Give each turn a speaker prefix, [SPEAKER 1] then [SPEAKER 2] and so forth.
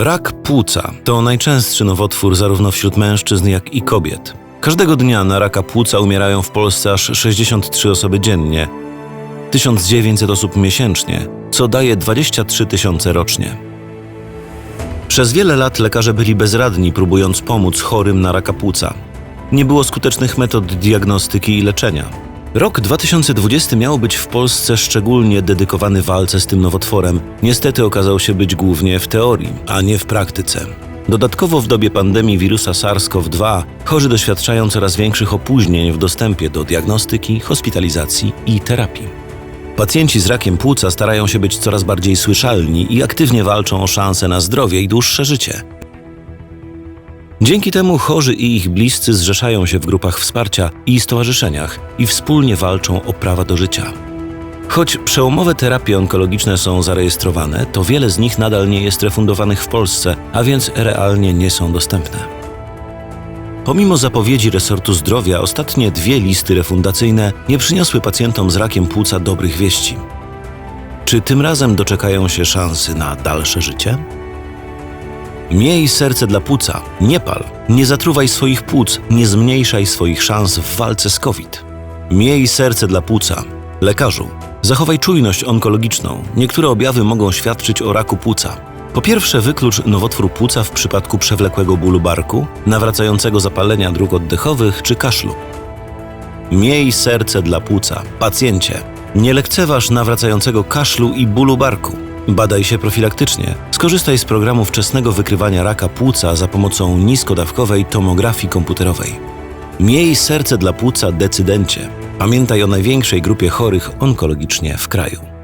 [SPEAKER 1] Rak płuca to najczęstszy nowotwór zarówno wśród mężczyzn, jak i kobiet. Każdego dnia na raka płuca umierają w Polsce aż 63 osoby dziennie, 1900 osób miesięcznie, co daje 23 tysiące rocznie. Przez wiele lat lekarze byli bezradni, próbując pomóc chorym na raka płuca. Nie było skutecznych metod diagnostyki i leczenia. Rok 2020 miał być w Polsce szczególnie dedykowany walce z tym nowotworem. Niestety okazał się być głównie w teorii, a nie w praktyce. Dodatkowo w dobie pandemii wirusa SARS-CoV-2 chorzy doświadczają coraz większych opóźnień w dostępie do diagnostyki, hospitalizacji i terapii. Pacjenci z rakiem płuca starają się być coraz bardziej słyszalni i aktywnie walczą o szanse na zdrowie i dłuższe życie. Dzięki temu chorzy i ich bliscy zrzeszają się w grupach wsparcia i stowarzyszeniach i wspólnie walczą o prawa do życia. Choć przełomowe terapie onkologiczne są zarejestrowane, to wiele z nich nadal nie jest refundowanych w Polsce, a więc realnie nie są dostępne. Pomimo zapowiedzi resortu zdrowia, ostatnie dwie listy refundacyjne nie przyniosły pacjentom z rakiem płuca dobrych wieści. Czy tym razem doczekają się szansy na dalsze życie? Miej serce dla płuca, nie pal, nie zatruwaj swoich płuc, nie zmniejszaj swoich szans w walce z COVID. Miej serce dla płuca. Lekarzu, zachowaj czujność onkologiczną. Niektóre objawy mogą świadczyć o raku płuca. Po pierwsze, wyklucz nowotwór płuca w przypadku przewlekłego bólu barku, nawracającego zapalenia dróg oddechowych czy kaszlu. Miej serce dla płuca. Pacjencie, nie lekceważ nawracającego kaszlu i bólu barku. Badaj się profilaktycznie. Skorzystaj z programu wczesnego wykrywania raka płuca za pomocą niskodawkowej tomografii komputerowej. Miej serce dla płuca decydencie. Pamiętaj o największej grupie chorych onkologicznie w kraju.